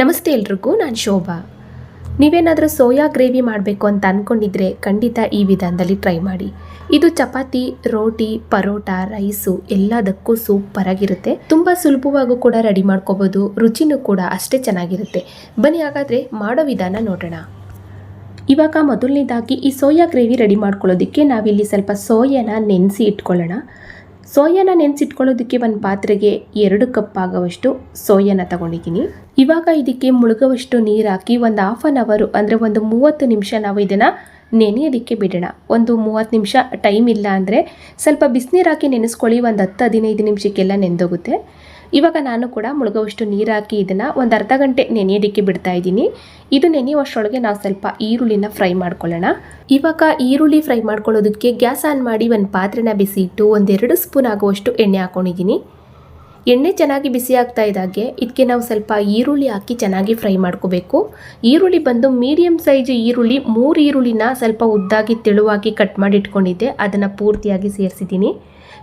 ನಮಸ್ತೆ ಎಲ್ರಿಗೂ, ನಾನು ಶೋಭಾ. ನೀವೇನಾದರೂ ಸೋಯಾ ಗ್ರೇವಿ ಮಾಡಬೇಕು ಅಂತ ಅಂದ್ಕೊಂಡಿದ್ರೆ ಖಂಡಿತ ಈ ವಿಧಾನದಲ್ಲಿ ಟ್ರೈ ಮಾಡಿ. ಇದು ಚಪಾತಿ, ರೋಟಿ, ಪರೋಟ, ರೈಸು ಎಲ್ಲದಕ್ಕೂ ಸೂಪರಾಗಿರುತ್ತೆ ತುಂಬ ಸುಲಭವಾಗೂ ಕೂಡ ರೆಡಿ ಮಾಡ್ಕೋಬೋದು, ರುಚಿನೂ ಕೂಡ ಅಷ್ಟೇ ಚೆನ್ನಾಗಿರುತ್ತೆ. ಬನ್ನಿ ಹಾಗಾದರೆ ಮಾಡೋ ವಿಧಾನ ನೋಡೋಣ. ಇವಾಗ ಮೊದಲನೇದಾಗಿ ಈ ಸೋಯಾ ಗ್ರೇವಿ ರೆಡಿ ಮಾಡ್ಕೊಳ್ಳೋದಕ್ಕೆ ನಾವಿಲ್ಲಿ ಸ್ವಲ್ಪ ಸೋಯಾನ ನೆನೆಸಿ ಇಟ್ಕೊಳ್ಳೋಣ. ಸೋಯಾನ ನೆನೆಸಿಟ್ಕೊಳ್ಳೋದಕ್ಕೆ ಒಂದು ಪಾತ್ರೆಗೆ ಎರಡು ಕಪ್ ಆಗೋವಷ್ಟು ಸೋಯಾನ ತಗೊಂಡಿದ್ದೀನಿ. ಇವಾಗ ಇದಕ್ಕೆ ಮುಳುಗುವಷ್ಟು ನೀರು ಹಾಕಿ ಒಂದು ಹಾಫ್ ಆನ್ ಅವರು ಅಂದರೆ ಒಂದು ಮೂವತ್ತು ನಿಮಿಷ ನಾವು ಇದನ್ನು ನೆನೆಯೋದಕ್ಕೆ ಬಿಡೋಣ. ಒಂದು ಮೂವತ್ತು ನಿಮಿಷ ಟೈಮ್ ಇಲ್ಲ ಅಂದರೆ ಸ್ವಲ್ಪ ಬಿಸಿನೀರು ಹಾಕಿ ನೆನೆಸ್ಕೊಳ್ಳಿ, ಒಂದು ಹತ್ತು ಹದಿನೈದು ನಿಮಿಷಕ್ಕೆಲ್ಲ ನೆಂದೋಗುತ್ತೆ. ಇವಾಗ ನಾನು ಕೂಡ ಮುಳುಗುವಷ್ಟು ನೀರು ಹಾಕಿ ಇದನ್ನು ಒಂದು ಅರ್ಧ ಗಂಟೆ ನೆನೆಯೋದಕ್ಕೆ ಬಿಡ್ತಾ ಇದ್ದೀನಿ. ಇದು ನೆನೆಯುವಷ್ಟರೊಳಗೆ ನಾವು ಸ್ವಲ್ಪ ಈರುಳ್ಳಿನ ಫ್ರೈ ಮಾಡ್ಕೊಳ್ಳೋಣ. ಇವಾಗ ಈರುಳ್ಳಿ ಫ್ರೈ ಮಾಡ್ಕೊಳ್ಳೋದಕ್ಕೆ ಗ್ಯಾಸ್ ಆನ್ ಮಾಡಿ ಒಂದು ಪಾತ್ರೆನ ಬಿಸಿ ಇಟ್ಟು ಒಂದೆರಡು ಸ್ಪೂನ್ ಆಗುವಷ್ಟು ಎಣ್ಣೆ ಹಾಕೊಂಡಿದ್ದೀನಿ. ಎಣ್ಣೆ ಚೆನ್ನಾಗಿ ಬಿಸಿ ಆಗ್ತಾ ಇದ್ದಾಗೆ ಇದಕ್ಕೆ ನಾವು ಸ್ವಲ್ಪ ಈರುಳ್ಳಿ ಹಾಕಿ ಚೆನ್ನಾಗಿ ಫ್ರೈ ಮಾಡ್ಕೋಬೇಕು. ಈರುಳ್ಳಿ ಬಂದು ಮೀಡಿಯಮ್ ಸೈಜ್ ಈರುಳ್ಳಿ, ಮೂರು ಈರುಳ್ಳಿನ ಸ್ವಲ್ಪ ಉದ್ದಾಗಿ ತೆಳುವಾಗಿ ಕಟ್ ಮಾಡಿ ಇಟ್ಕೊಂಡಿದ್ದೆ ಅದನ್ನು ಪೂರ್ತಿಯಾಗಿ ಸೇರಿಸಿದ್ದೀನಿ.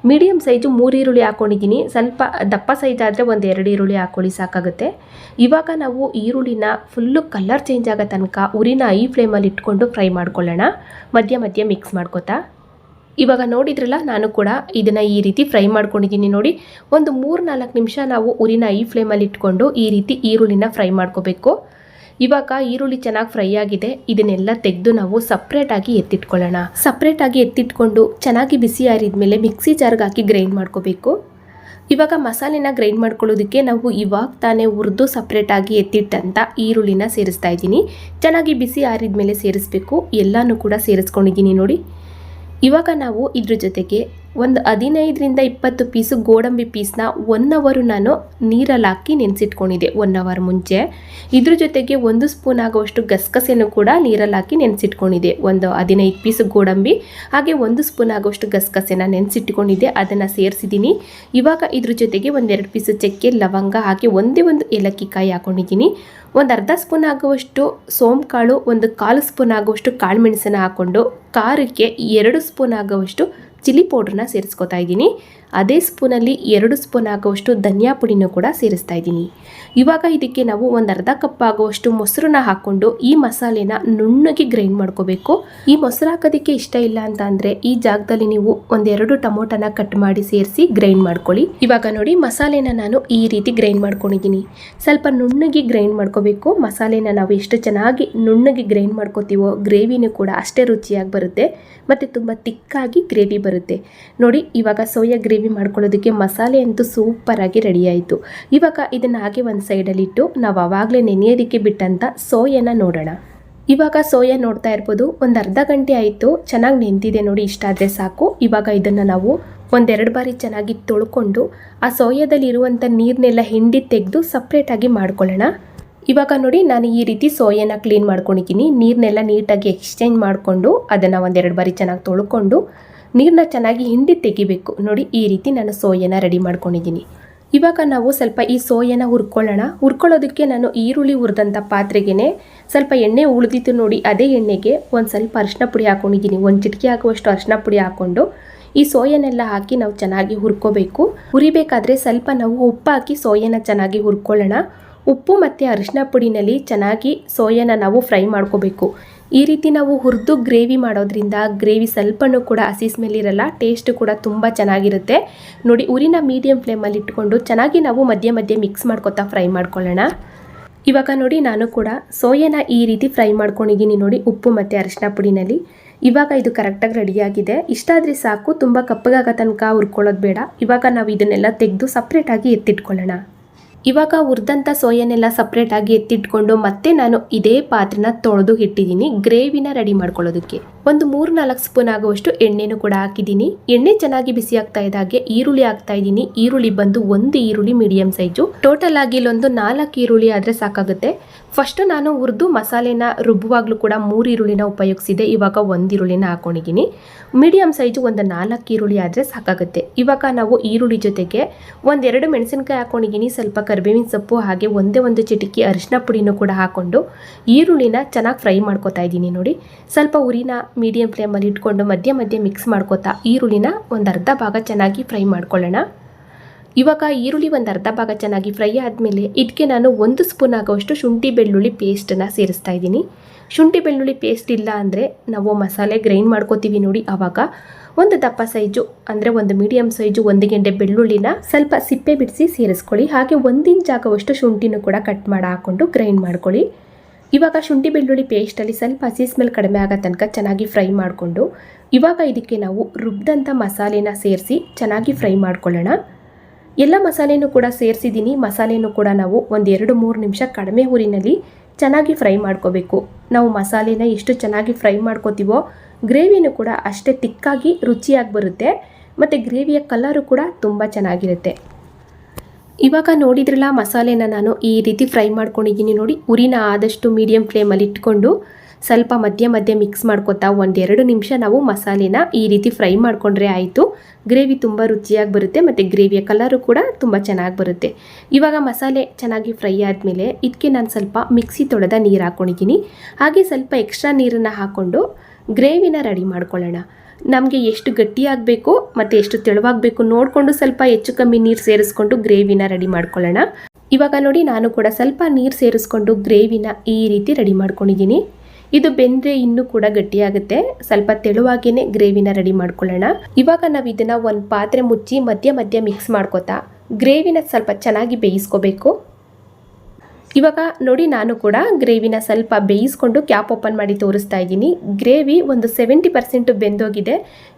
ಮೀಡಿಯಮ್ ಸೈಜು ಮೂರು ಈರುಳ್ಳಿ ಹಾಕ್ಕೊಂಡಿದ್ದೀನಿ ಸ್ವಲ್ಪ ದಪ್ಪ ಸೈಜ್ ಆದರೆ ಒಂದು ಎರಡು ಈರುಳ್ಳಿ ಹಾಕ್ಕೊಳ್ಳಿ ಸಾಕಾಗುತ್ತೆ. ಇವಾಗ ನಾವು ಈರುಳ್ಳಿನ ಫುಲ್ಲು ಕಲರ್ ಚೇಂಜ್ ಆಗೋ ತನಕ ಉರಿನ ಐ ಫ್ಲೇಮಲ್ಲಿ ಇಟ್ಕೊಂಡು ಫ್ರೈ ಮಾಡ್ಕೊಳ್ಳೋಣ. ಮಧ್ಯ ಮಧ್ಯ ಮಿಕ್ಸ್ ಮಾಡ್ಕೋತಾ. ಇವಾಗ ನೋಡಿದ್ರಲ್ಲ, ನಾನು ಕೂಡ ಇದನ್ನು ಈ ರೀತಿ ಫ್ರೈ ಮಾಡ್ಕೊಂಡಿದ್ದೀನಿ ನೋಡಿ. ಒಂದು ಮೂರು ನಾಲ್ಕು ನಿಮಿಷ ನಾವು ಉರಿನ ಐ ಫ್ಲೇಮಲ್ಲಿ ಇಟ್ಕೊಂಡು ಈ ರೀತಿ ಈರುಳ್ಳಿನ ಫ್ರೈ ಮಾಡ್ಕೋಬೇಕು. ಇವಾಗ ಈರುಳ್ಳಿ ಚೆನ್ನಾಗಿ ಫ್ರೈ ಆಗಿದೆ, ಇದನ್ನೆಲ್ಲ ತೆಗೆದು ನಾವು ಸಪ್ರೇಟಾಗಿ ಎತ್ತಿಟ್ಕೊಳ್ಳೋಣ. ಸಪ್ರೇಟಾಗಿ ಎತ್ತಿಟ್ಕೊಂಡು ಚೆನ್ನಾಗಿ ಬಿಸಿ ಆರಿದ್ಮೇಲೆ ಮಿಕ್ಸಿ ಜಾರ್ಗೆ ಹಾಕಿ ಗ್ರೈಂಡ್ ಮಾಡ್ಕೋಬೇಕು. ಇವಾಗ ಮಸಾಲೆನ ಗ್ರೈಂಡ್ ಮಾಡ್ಕೊಳ್ಳೋದಕ್ಕೆ ನಾವು ಇವಾಗ ತಾನೇ ಹುರಿದು ಸಪ್ರೇಟಾಗಿ ಎತ್ತಿಟ್ಟಂಥ ಈರುಳ್ಳಿನ ಸೇರಿಸ್ತಾ ಇದ್ದೀನಿ. ಚೆನ್ನಾಗಿ ಬಿಸಿ ಆರಿದ್ಮೇಲೆ ಸೇರಿಸ್ಬೇಕು, ಎಲ್ಲನೂ ಕೂಡ ಸೇರಿಸ್ಕೊಂಡಿದ್ದೀನಿ ನೋಡಿ. ಇವಾಗ ನಾವು ಇದ್ರ ಜೊತೆಗೆ ಒಂದು ಹದಿನೈದರಿಂದ ಇಪ್ಪತ್ತು ಪೀಸು ಗೋಡಂಬಿ ಪೀಸ್ನ ಒನ್ ಅವರು ನಾನು ನೀರಲ್ಲಿ ಹಾಕಿ ನೆನೆಸಿಟ್ಕೊಂಡಿದ್ದೆ ಒನ್ ಅವರ್ ಮುಂಚೆ. ಇದ್ರ ಜೊತೆಗೆ ಒಂದು ಸ್ಪೂನ್ ಆಗುವಷ್ಟು ಗಸಗಸೆನೂ ಕೂಡ ನೀರಲ್ಲಿ ಹಾಕಿ ನೆನೆಸಿಟ್ಕೊಂಡಿದ್ದೆ, ಒಂದು ಹದಿನೈದು ಪೀಸು ಗೋಡಂಬಿ, ಹಾಗೆ ಒಂದು ಸ್ಪೂನ್ ಆಗುವಷ್ಟು ಗಸಗಸೆನ ನೆನೆಸಿಟ್ಕೊಂಡಿದ್ದೆ, ಅದನ್ನು ಸೇರಿಸಿದ್ದೀನಿ. ಇವಾಗ ಇದ್ರ ಜೊತೆಗೆ ಒಂದೆರಡು ಪೀಸು ಚಕ್ಕೆ, ಲವಂಗ, ಹಾಗೆ ಒಂದೇ ಒಂದು ಏಲಕ್ಕಿ ಕಾಯಿ ಹಾಕ್ಕೊಂಡಿದ್ದೀನಿ ಒಂದು ಅರ್ಧ ಸ್ಪೂನ್ ಆಗುವಷ್ಟು ಸೋಂಕಾಳು, ಒಂದು ಕಾಲು ಸ್ಪೂನ್ ಆಗುವಷ್ಟು ಕಾಳುಮೆಣಸನ್ನು ಹಾಕ್ಕೊಂಡು ಖಾರಕ್ಕೆ ಎರಡು ಸ್ಪೂನ್ ಆಗುವಷ್ಟು ಚಿಲ್ಲಿ ಪೌಡ್ರನ್ನ ಸೇರಿಸ್ಕೊತಾ ಇದ್ದೀನಿ. ಅದೇ ಸ್ಪೂನಲ್ಲಿ ಎರಡು ಸ್ಪೂನ್ ಆಗುವಷ್ಟು ಧನಿಯಾ ಪುಡಿನೂ ಕೂಡ ಸೇರಿಸ್ತಾ ಇದ್ದೀನಿ. ಇವಾಗ ಇದಕ್ಕೆ ನಾವು ಒಂದು ಅರ್ಧ ಕಪ್ ಆಗುವಷ್ಟು ಮೊಸರನ್ನ ಹಾಕ್ಕೊಂಡು ಈ ಮಸಾಲೆನ ನುಣ್ಣಗೆ ಗ್ರೈಂಡ್ ಮಾಡ್ಕೋಬೇಕು. ಈ ಮೊಸರು ಹಾಕೋದಕ್ಕೆ ಇಷ್ಟ ಇಲ್ಲ ಅಂತ ಅಂದರೆ ಈ ಜಾಗದಲ್ಲಿ ನೀವು ಒಂದೆರಡು ಟೊಮೊಟೊನ ಕಟ್ ಮಾಡಿ ಸೇರಿಸಿ ಗ್ರೈಂಡ್ ಮಾಡ್ಕೊಳ್ಳಿ. ಇವಾಗ ನೋಡಿ ಮಸಾಲೆನ ನಾನು ಈ ರೀತಿ ಗ್ರೈಂಡ್ ಮಾಡ್ಕೊಂಡಿದ್ದೀನಿ. ಸ್ವಲ್ಪ ನುಣ್ಣಗೆ ಗ್ರೈಂಡ್ ಮಾಡ್ಕೋಬೇಕು. ಮಸಾಲೆನ ನಾವು ಎಷ್ಟು ಚೆನ್ನಾಗಿ ನುಣ್ಣಗೆ ಗ್ರೈಂಡ್ ಮಾಡ್ಕೋತೀವೋ ಗ್ರೇವಿನೂ ಕೂಡ ಅಷ್ಟೇ ರುಚಿಯಾಗಿ ಬರುತ್ತೆ. ಮತ್ತು ತುಂಬ ತಿಕ್ಕಾಗಿ ಗ್ರೇವಿ ಬರುತ್ತೆ. ನೋಡಿ, ಇವಾಗ ಸೋಯಾ ಗ್ರೇವಿ ಮಾಡ್ಕೊಳ್ಳೋದಕ್ಕೆ ಮಸಾಲೆ ಅಂತೂ ಸೂಪರಾಗಿ ರೆಡಿ ಆಯಿತು ಇವಾಗ ಇದನ್ನು ಹಾಗೆ ಒಂದು ಸೈಡಲ್ಲಿಟ್ಟು ನಾವು ಆವಾಗಲೇ ನೆನೆಯೋದಕ್ಕೆ ಬಿಟ್ಟಂಥ ಸೋಯನ ನೋಡೋಣ. ಇವಾಗ ಸೋಯಾ ನೋಡ್ತಾ ಇರ್ಬೋದು. ಒಂದು ಅರ್ಧ ಗಂಟೆ ಆಯಿತು. ಚೆನ್ನಾಗಿ ನೆಂದಿದೆ ನೋಡಿ, ಇಷ್ಟ ಆದರೆ ಸಾಕು. ಇವಾಗ ಇದನ್ನು ನಾವು ಒಂದೆರಡು ಬಾರಿ ಚೆನ್ನಾಗಿ ತೊಳ್ಕೊಂಡು ಆ ಸೋಯಾದಲ್ಲಿ ಇರುವಂಥ ನೀರನ್ನೆಲ್ಲ ಹಿಂಡಿ ತೆಗೆದು ಸಪ್ರೇಟಾಗಿ ಮಾಡ್ಕೊಳ್ಳೋಣ. ಇವಾಗ ನೋಡಿ, ನಾನು ಈ ರೀತಿ ಸೋಯಾನ ಕ್ಲೀನ್ ಮಾಡ್ಕೊಂಡಿದ್ದೀನಿ. ನೀರನ್ನೆಲ್ಲ ನೀಟಾಗಿ ಎಕ್ಸ್ಚೇಂಜ್ ಮಾಡಿಕೊಂಡು ಅದನ್ನು ಒಂದೆರಡು ಬಾರಿ ಚೆನ್ನಾಗಿ ತೊಳ್ಕೊಂಡು ನೀರನ್ನ ಚೆನ್ನಾಗಿ ಹಿಂಡಿ ತೆಗಿಬೇಕು. ನೋಡಿ, ಈ ರೀತಿ ನಾನು ಸೋಯನ ರೆಡಿ ಮಾಡ್ಕೊಂಡಿದ್ದೀನಿ. ಇವಾಗ ನಾವು ಸ್ವಲ್ಪ ಈ ಸೋಯನ ಹುರ್ಕೊಳ್ಳೋಣ. ಹುರ್ಕೊಳ್ಳೋದಕ್ಕೆ ನಾನು ಈರುಳ್ಳಿ ಹುರಿದಂಥ ಪಾತ್ರೆಗೆ ಸ್ವಲ್ಪ ಎಣ್ಣೆ ಉಳಿದಿತ್ತು ನೋಡಿ, ಅದೇ ಎಣ್ಣೆಗೆ ಒಂದು ಸ್ವಲ್ಪ ಅರಿಶಿನ ಪುಡಿ ಹಾಕ್ಕೊಂಡಿದ್ದೀನಿ ಒಂದು ಚಿಟಕಿ ಹಾಕುವಷ್ಟು ಅರಿಶಿನ ಪುಡಿ ಹಾಕ್ಕೊಂಡು ಈ ಸೋಯನ್ನೆಲ್ಲ ಹಾಕಿ ನಾವು ಚೆನ್ನಾಗಿ ಹುರ್ಕೋಬೇಕು. ಹುರಿಬೇಕಾದ್ರೆ ಸ್ವಲ್ಪ ನಾವು ಉಪ್ಪು ಹಾಕಿ ಸೋಯನ ಚೆನ್ನಾಗಿ ಹುರ್ಕೊಳ್ಳೋಣ. ಉಪ್ಪು ಮತ್ತು ಅರಿಶಿನ ಪುಡಿನಲ್ಲಿ ಚೆನ್ನಾಗಿ ಸೋಯನ ನಾವು ಫ್ರೈ ಮಾಡ್ಕೋಬೇಕು. ಈ ರೀತಿ ನಾವು ಹುರಿದು ಗ್ರೇವಿ ಮಾಡೋದ್ರಿಂದ ಗ್ರೇವಿ ಸ್ವಲ್ಪನೂ ಕೂಡ ಹಸಿ ಸ್ಮೆಲ್ ಇರಲ್ಲ ಟೇಸ್ಟ್ ಕೂಡ ತುಂಬ ಚೆನ್ನಾಗಿರುತ್ತೆ. ನೋಡಿ ಉರಿನ ಮೀಡಿಯಂ ಫ್ಲೇಮಲ್ಲಿ ಇಟ್ಕೊಂಡು ಚೆನ್ನಾಗಿ ನಾವು ಮಧ್ಯೆ ಮಧ್ಯೆ ಮಿಕ್ಸ್ ಮಾಡ್ಕೊತಾ ಫ್ರೈ ಮಾಡ್ಕೊಳ್ಳೋಣ. ಇವಾಗ ನೋಡಿ, ನಾನು ಕೂಡ ಸೋಯಾನ ಈ ರೀತಿ ಫ್ರೈ ಮಾಡ್ಕೊಂಡಿದ್ದೀನಿ ನೋಡಿ, ಉಪ್ಪು ಮತ್ತು ಅರಿಶಿನ ಪುಡಿನಲ್ಲಿ. ಇವಾಗ ಇದು ಕರೆಕ್ಟಾಗಿ ರೆಡಿಯಾಗಿದೆ ಇಷ್ಟಾದರೆ ಸಾಕು, ತುಂಬ ಕಪ್ಪಗಾಗೋ ತನಕ ಹುರ್ಕೊಳ್ಳೋದು ಬೇಡ. ಇವಾಗ ನಾವು ಇದನ್ನೆಲ್ಲ ತೆಗೆದು ಸಪ್ರೇಟಾಗಿ ಎತ್ತಿಟ್ಕೊಳ್ಳೋಣ. ಇವಾಗ ಹುರಿದಂಥ ಸೋಯನ್ನೆಲ್ಲ ಸಪ್ರೇಟಾಗಿ ಎತ್ತಿಟ್ಕೊಂಡು ಮತ್ತೆ ನಾನು ಇದೇ ಪಾತ್ರೆನ ತೊಳೆದು ಇಟ್ಟಿದ್ದೀನಿ, ಗ್ರೇವಿನ ರೆಡಿ ಮಾಡ್ಕೊಳ್ಳೋದಕ್ಕೆ. ಒಂದು ಮೂರು ನಾಲ್ಕು ಸ್ಪೂನ್ ಆಗುವಷ್ಟು ಎಣ್ಣೆನೂ ಕೂಡ ಹಾಕಿದ್ದೀನಿ. ಎಣ್ಣೆ ಚೆನ್ನಾಗಿ ಬಿಸಿ ಆಗ್ತಾ ಇದ್ದಾಗೆ ಈರುಳ್ಳಿ ಹಾಕ್ತಾ ಇದ್ದೀನಿ. ಈರುಳ್ಳಿ ಬಂದು ಒಂದು ಈರುಳ್ಳಿ ಮೀಡಿಯಂ ಸೈಜು ಟೋಟಲ್ ಆಗಿ ಇಲ್ಲೊಂದು ನಾಲ್ಕು ಈರುಳ್ಳಿ ಆದರೆ ಸಾಕಾಗುತ್ತೆ. ಫಸ್ಟ್ ನಾನು ಹುರಿದು ಮಸಾಲೆನ ರುಬ್ಬುವಾಗಲೂ ಕೂಡ ಮೂರು ಈರುಳ್ಳಿನ ಉಪಯೋಗಿಸಿದೆ. ಇವಾಗ ಒಂದು ಈರುಳ್ಳಿನ ಹಾಕೊಂಡಿದ್ದೀನಿ. ಮೀಡಿಯಮ್ ಸೈಜು ಒಂದು ನಾಲ್ಕು ಈರುಳ್ಳಿ ಆದರೆ ಸಾಕಾಗುತ್ತೆ. ಇವಾಗ ನಾವು ಈರುಳ್ಳಿ ಜೊತೆಗೆ ಒಂದೆರಡು ಮೆಣಸಿನಕಾಯಿ ಹಾಕೊಂಡಿದ್ದೀನಿ. ಸ್ವಲ್ಪ ಕರಿಬೇವಿನ ಸೊಪ್ಪು ಹಾಗೆ ಒಂದೇ ಒಂದು ಚಿಟಿಕಿ ಅರಿಶಿನ ಪುಡಿನೂ ಕೂಡ ಹಾಕ್ಕೊಂಡು ಈರುಳ್ಳಿನ ಚೆನ್ನಾಗಿ ಫ್ರೈ ಮಾಡ್ಕೊತಾ ಇದ್ದೀನಿ ನೋಡಿ. ಸ್ವಲ್ಪ ಉರಿನ ಮೀಡಿಯಂ ಫ್ಲೇಮಲ್ಲಿ ಇಟ್ಕೊಂಡು ಮಧ್ಯೆ ಮಧ್ಯೆ ಮಿಕ್ಸ್ ಮಾಡ್ಕೋತಾ ಈರುಳ್ಳಿನ ಒಂದು ಅರ್ಧ ಭಾಗ ಚೆನ್ನಾಗಿ ಫ್ರೈ ಮಾಡ್ಕೊಳ್ಳೋಣ. ಇವಾಗ ಈರುಳ್ಳಿ ಒಂದು ಅರ್ಧ ಭಾಗ ಚೆನ್ನಾಗಿ ಫ್ರೈ ಆದಮೇಲೆ ಇದಕ್ಕೆ ನಾನು ಒಂದು ಸ್ಪೂನ್ ಆಗೋಷ್ಟು ಶುಂಠಿ ಬೆಳ್ಳುಳ್ಳಿ ಪೇಸ್ಟನ್ನು ಸೇರಿಸ್ತಾ ಇದ್ದೀನಿ. ಶುಂಠಿ ಬೆಳ್ಳುಳ್ಳಿ ಪೇಸ್ಟ್ ಇಲ್ಲ ಅಂದರೆ ನಾವು ಮಸಾಲೆ ಗ್ರೈಂಡ್ ಮಾಡ್ಕೋತೀವಿ ನೋಡಿ ಆವಾಗ ಒಂದು ದಪ್ಪ ಸೈಜು ಅಂದರೆ ಒಂದು ಮೀಡಿಯಮ್ ಸೈಜು ಒಂದು ಗೆಂಡೆ ಬೆಳ್ಳುಳ್ಳಿನ ಸ್ವಲ್ಪ ಸಿಪ್ಪೆ ಬಿಡಿಸಿ ಸೇರಿಸ್ಕೊಳ್ಳಿ. ಹಾಗೆ ಒಂದಿನ ಜಾಗವಷ್ಟು ಶುಂಠಿನೂ ಕೂಡ ಕಟ್ ಮಾಡಿ ಹಾಕ್ಕೊಂಡು ಗ್ರೈಂಡ್ ಮಾಡ್ಕೊಳ್ಳಿ. ಇವಾಗ ಶುಂಠಿ ಬೆಳ್ಳುಳ್ಳಿ ಪೇಸ್ಟಲ್ಲಿ ಸ್ವಲ್ಪ ಹಸಿ ಸ್ಮೆಲ್ ಕಡಿಮೆ ಆಗೋ ತನಕ ಚೆನ್ನಾಗಿ ಫ್ರೈ ಮಾಡಿಕೊಂಡು ಇವಾಗ ಇದಕ್ಕೆ ನಾವು ರುಬ್ಬಿದಂಥ ಮಸಾಲೆನ ಸೇರಿಸಿ ಚೆನ್ನಾಗಿ ಫ್ರೈ ಮಾಡ್ಕೊಳ್ಳೋಣ. ಎಲ್ಲ ಮಸಾಲೆನೂ ಕೂಡ ಸೇರಿಸಿದ್ದೀನಿ. ಮಸಾಲೆನೂ ಕೂಡ ನಾವು ಒಂದು ಎರಡು ಮೂರು ನಿಮಿಷ ಕಡಿಮೆ ಊರಿನಲ್ಲಿ ಚೆನ್ನಾಗಿ ಫ್ರೈ ಮಾಡ್ಕೋಬೇಕು. ನಾವು ಮಸಾಲೆನ ಎಷ್ಟು ಚೆನ್ನಾಗಿ ಫ್ರೈ ಮಾಡ್ಕೋತೀವೋ, ಗ್ರೇವಿನೂ ಕೂಡ ಅಷ್ಟೇ ತಿಕ್ಕಾಗಿ ರುಚಿಯಾಗಿ ಬರುತ್ತೆ. ಮತ್ತು ಗ್ರೇವಿಯ ಕಲರು ಕೂಡ ತುಂಬ ಚೆನ್ನಾಗಿರುತ್ತೆ. ಇವಾಗ ನೋಡಿದ್ರಲ್ಲ ಮಸಾಲೆನ ನಾನು ಈ ರೀತಿ ಫ್ರೈ ಮಾಡ್ಕೊಂಡಿದ್ದೀನಿ ನೋಡಿ. ಉರಿನ ಆದಷ್ಟು ಮೀಡಿಯಮ್ ಫ್ಲೇಮಲ್ಲಿ ಇಟ್ಕೊಂಡು ಸ್ವಲ್ಪ ಮಧ್ಯೆ ಮಧ್ಯೆ ಮಿಕ್ಸ್ ಮಾಡ್ಕೊತಾ ಒಂದೆರಡು ನಿಮಿಷ ನಾವು ಮಸಾಲೆನ ಈ ರೀತಿ ಫ್ರೈ ಮಾಡಿಕೊಂಡ್ರೆ ಆಯಿತು. ಗ್ರೇವಿ ತುಂಬ ರುಚಿಯಾಗಿ ಬರುತ್ತೆ ಮತ್ತು ಗ್ರೇವಿಯ ಕಲರು ಕೂಡ ತುಂಬ ಚೆನ್ನಾಗಿ ಬರುತ್ತೆ. ಇವಾಗ ಮಸಾಲೆ ಚೆನ್ನಾಗಿ ಫ್ರೈ ಆದಮೇಲೆ ಇದಕ್ಕೆ ನಾನು ಸ್ವಲ್ಪ ಮಿಕ್ಸಿ ತೊಳೆದ ನೀರು ಹಾಕ್ಕೊಂಡಿದ್ದೀನಿ ಹಾಗೆ ಸ್ವಲ್ಪ ಎಕ್ಸ್ಟ್ರಾ ನೀರನ್ನು ಹಾಕ್ಕೊಂಡು ಗ್ರೇವಿನ ರೆಡಿ ಮಾಡ್ಕೊಳ್ಳೋಣ. ನಮಗೆ ಎಷ್ಟು ಗಟ್ಟಿಯಾಗಬೇಕು ಮತ್ತು ಎಷ್ಟು ತೆಳುವಾಗಬೇಕು ನೋಡಿಕೊಂಡು ಸ್ವಲ್ಪ ಹೆಚ್ಚು ಕಮ್ಮಿ ನೀರು ಸೇರಿಸ್ಕೊಂಡು ಗ್ರೇವಿನ ರೆಡಿ ಮಾಡ್ಕೊಳ್ಳೋಣ. ಇವಾಗ ನೋಡಿ ನಾನು ಕೂಡ ಸ್ವಲ್ಪ ನೀರು ಸೇರಿಸ್ಕೊಂಡು ಗ್ರೇವಿನ ಈ ರೀತಿ ರೆಡಿ ಮಾಡ್ಕೊಂಡಿದ್ದೀನಿ. ಇದು ಬೆಂದ್ರೆ ಇನ್ನೂ ಕೂಡ ಗಟ್ಟಿಯಾಗುತ್ತೆ. ಸ್ವಲ್ಪ ತೆಳುವಾಗೇನೆ ಗ್ರೇವಿನ ರೆಡಿ ಮಾಡ್ಕೊಳ್ಳೋಣ. ಇವಾಗ ನಾವು ಇದನ್ನ ಒಂದು ಪಾತ್ರೆ ಮುಚ್ಚಿ ಮಧ್ಯ ಮಧ್ಯ ಮಿಕ್ಸ್ ಮಾಡ್ಕೋತಾ. ಗ್ರೇವಿನ ಸ್ವಲ್ಪ ಚೆನ್ನಾಗಿ ಬೇಯಿಸ್ಕೋಬೇಕು. ಇವಾಗ ನೋಡಿ ನಾನು ಕೂಡ ಗ್ರೇವಿನ ಸ್ವಲ್ಪ ಬೇಯಿಸ್ಕೊಂಡು ಕ್ಯಾಪ್ ಓಪನ್ ಮಾಡಿ ತೋರಿಸ್ತಾ ಇದ್ದೀನಿ. ಗ್ರೇವಿ ಒಂದು ಸೆವೆಂಟಿ ಪರ್ಸೆಂಟು ಬೆಂದೋಗಿದೆ.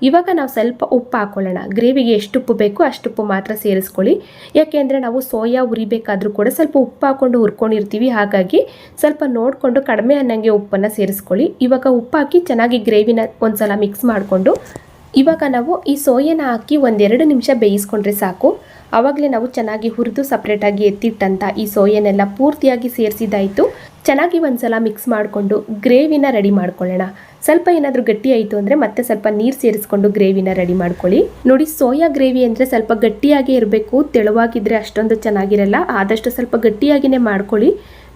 ಇವಾಗ ನಾವು ಸ್ವಲ್ಪ ಉಪ್ಪು ಹಾಕೊಳ್ಳೋಣ. ಗ್ರೇವಿಗೆ ಎಷ್ಟು ಉಪ್ಪು ಬೇಕು ಅಷ್ಟು ಉಪ್ಪು ಮಾತ್ರ ಸೇರಿಸ್ಕೊಳ್ಳಿ. ಯಾಕೆಂದರೆ ನಾವು ಸೋಯಾ ಉರಿಬೇಕಾದ್ರೂ ಕೂಡ ಸ್ವಲ್ಪ ಉಪ್ಪು ಹಾಕ್ಕೊಂಡು ಹುರ್ಕೊಂಡಿರ್ತೀವಿ. ಹಾಗಾಗಿ ಸ್ವಲ್ಪ ನೋಡಿಕೊಂಡು ಕಡಿಮೆ ಅನ್ನಂಗೆ ಉಪ್ಪನ್ನು ಸೇರಿಸ್ಕೊಳ್ಳಿ. ಇವಾಗ ಉಪ್ಪು ಹಾಕಿ ಚೆನ್ನಾಗಿ ಗ್ರೇವಿನ ಒಂದ್ಸಲ ಮಿಕ್ಸ್ ಮಾಡಿಕೊಂಡು ಇವಾಗ ನಾವು ಈ ಸೋಯನ ಹಾಕಿ ಒಂದೆರಡು ನಿಮಿಷ ಬೇಯಿಸ್ಕೊಂಡ್ರೆ ಸಾಕು. ಆವಾಗಲೇ ನಾವು ಚೆನ್ನಾಗಿ ಹುರಿದು ಸಪ್ರೇಟಾಗಿ ಎತ್ತಿಟ್ಟಂಥ ಈ ಸೋಯನೆಲ್ಲ ಪೂರ್ತಿಯಾಗಿ ಸೇರಿಸಿದಾಯಿತು ಚೆನ್ನಾಗಿ ಒಂದ್ಸಲ ಮಿಕ್ಸ್ ಮಾಡಿಕೊಂಡು ಗ್ರೇವಿನ ರೆಡಿ ಮಾಡ್ಕೊಳ್ಳೋಣ. ಸ್ವಲ್ಪ ಏನಾದರೂ ಗಟ್ಟಿ ಆಯಿತು ಅಂದರೆ ಮತ್ತೆ ಸ್ವಲ್ಪ ನೀರು ಸೇರಿಸ್ಕೊಂಡು ಗ್ರೇವಿನ ರೆಡಿ ಮಾಡ್ಕೊಳ್ಳಿ. ನೋಡಿ ಸೋಯಾ ಗ್ರೇವಿ ಅಂದರೆ ಸ್ವಲ್ಪ ಗಟ್ಟಿಯಾಗಿ ಇರಬೇಕು ತೆಳುವಾಗಿದ್ದರೆ ಅಷ್ಟೊಂದು ಚೆನ್ನಾಗಿರಲ್ಲ, ಆದಷ್ಟು ಸ್ವಲ್ಪ ಗಟ್ಟಿಯಾಗಿಯೇ ಮಾಡ್ಕೊಳ್ಳಿ.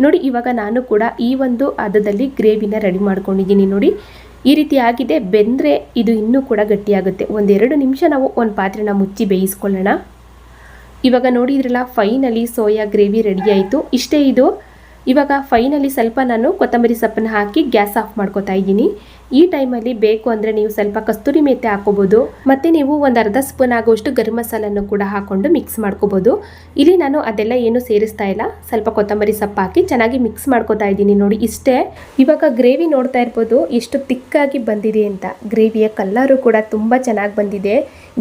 ನೋಡಿ ಇವಾಗ ನಾನು ಕೂಡ ಈ ಒಂದು ಹದದಲ್ಲಿ ಗ್ರೇವಿನ ರೆಡಿ ಮಾಡ್ಕೊಂಡಿದ್ದೀನಿ ನೋಡಿ. ಈ ರೀತಿ ಆಗಿದೆ, ಬೆಂದರೆ ಇದು ಇನ್ನೂ ಕೂಡ ಗಟ್ಟಿಯಾಗುತ್ತೆ. ಒಂದೆರಡು ನಿಮಿಷ ನಾವು ಒಂದು ಪಾತ್ರೆನ ಮುಚ್ಚಿ ಬೇಯಿಸ್ಕೊಳ್ಳೋಣ. ಇವಾಗ ನೋಡಿದ್ರಲ್ಲ ಫೈನಲಿ ಸೋಯಾ ಗ್ರೇವಿ ರೆಡಿ ಆಯಿತು. ಇಷ್ಟೇ ಇದು. ಇವಾಗ ಫೈನಲಿ ಸ್ವಲ್ಪ ನಾನು ಕೊತ್ತಂಬರಿ ಸೊಪ್ಪನ್ನು ಹಾಕಿ ಗ್ಯಾಸ್ ಆಫ್ ಮಾಡ್ಕೋತಾ ಇದ್ದೀನಿ. ಈ ಟೈಮಲ್ಲಿ ಬೇಕು ಅಂದರೆ ನೀವು ಸ್ವಲ್ಪ ಕಸ್ತೂರಿ ಮೆಂತೆ ಹಾಕೋಬೋದು. ಮತ್ತು ನೀವು ಒಂದು ಅರ್ಧ ಸ್ಪೂನ್ ಆಗುವಷ್ಟು ಗರಂ ಮಸಾಲನ್ನು ಕೂಡ ಹಾಕೊಂಡು ಮಿಕ್ಸ್ ಮಾಡ್ಕೋಬೋದು. ಇಲ್ಲಿ ನಾನು ಅದೆಲ್ಲ ಏನು ಸೇರಿಸ್ತಾ ಇಲ್ಲ. ಸ್ವಲ್ಪ ಕೊತ್ತಂಬರಿ ಸೊಪ್ಪು ಹಾಕಿ ಚೆನ್ನಾಗಿ ಮಿಕ್ಸ್ ಮಾಡ್ಕೋತಾ ಇದ್ದೀನಿ ನೋಡಿ ಇಷ್ಟೇ. ಇವಾಗ ಗ್ರೇವಿ ನೋಡ್ತಾ ಇರ್ಬೋದು. ಎಷ್ಟು ತಿಕ್ಕಾಗಿ ಬಂದಿದೆ ಅಂತ. ಗ್ರೇವಿಯ ಕಲ್ಲರು ಕೂಡ ತುಂಬ ಚೆನ್ನಾಗಿ ಬಂದಿದೆ.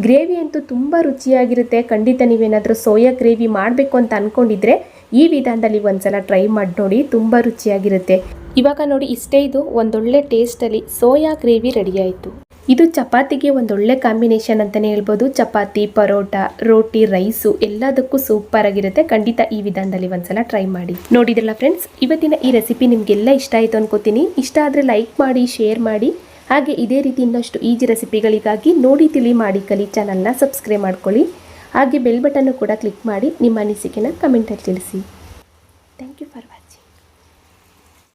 ಗ್ರೇವಿ ಅಂತೂ ತುಂಬ ರುಚಿಯಾಗಿರುತ್ತೆ. ಖಂಡಿತ ನೀವೇನಾದರೂ ಸೋಯಾ ಗ್ರೇವಿ ಮಾಡಬೇಕು ಅಂತ ಅಂದ್ಕೊಂಡಿದ್ರೆ ಈ ವಿಧಾನದಲ್ಲಿ ಒಂದ್ಸಲ ಟ್ರೈ ಮಾಡಿ ನೋಡಿ. ತುಂಬ ರುಚಿಯಾಗಿರುತ್ತೆ. ಇವಾಗ ನೋಡಿ ಇಷ್ಟೇ ಇದು, ಒಂದೊಳ್ಳೆ ಟೇಸ್ಟಲ್ಲಿ ಸೋಯಾ ಗ್ರೇವಿ ರೆಡಿ ಆಯಿತು. ಇದು ಚಪಾತಿಗೆ ಒಂದೊಳ್ಳೆ ಕಾಂಬಿನೇಷನ್ ಅಂತಲೇ ಹೇಳ್ಬೋದು. ಚಪಾತಿ, ಪರೋಟ, ರೋಟಿ ರೈಸು ಎಲ್ಲದಕ್ಕೂ ಸೂಪರ್ ಆಗಿರುತ್ತೆ. ಖಂಡಿತ ಈ ವಿಧಾನದಲ್ಲಿ ಒಂದ್ಸಲ ಟ್ರೈ ಮಾಡಿ. ನೋಡಿದ್ರಲ್ಲ ಫ್ರೆಂಡ್ಸ್ ಇವತ್ತಿನ ಈ ರೆಸಿಪಿ ನಿಮಗೆಲ್ಲ ಇಷ್ಟ ಆಯಿತು ಅನ್ಕೋತೀನಿ. ಇಷ್ಟ ಆದರೆ ಲೈಕ್ ಮಾಡಿ ಶೇರ್ ಮಾಡಿ. ಹಾಗೆ ಇದೇ ರೀತಿ ಇನ್ನಷ್ಟು ಈಜಿ ರೆಸಿಪಿಗಳಿಗಾಗಿ ನೋಡಿ, ತಿಳಿ, ಮಾಡಿ ಕಲಿ ಚಾನಲ್ನ ಸಬ್ಸ್ಕ್ರೈಬ್ ಮಾಡ್ಕೊಳ್ಳಿ. ಹಾಗೆ ಬೆಲ್ ಬಟನ್ನು ಕೂಡ ಕ್ಲಿಕ್ ಮಾಡಿ ನಿಮ್ಮ ಅನಿಸಿಕೆನ ಕಮೆಂಟಲ್ಲಿ ತಿಳಿಸಿ. Thank you for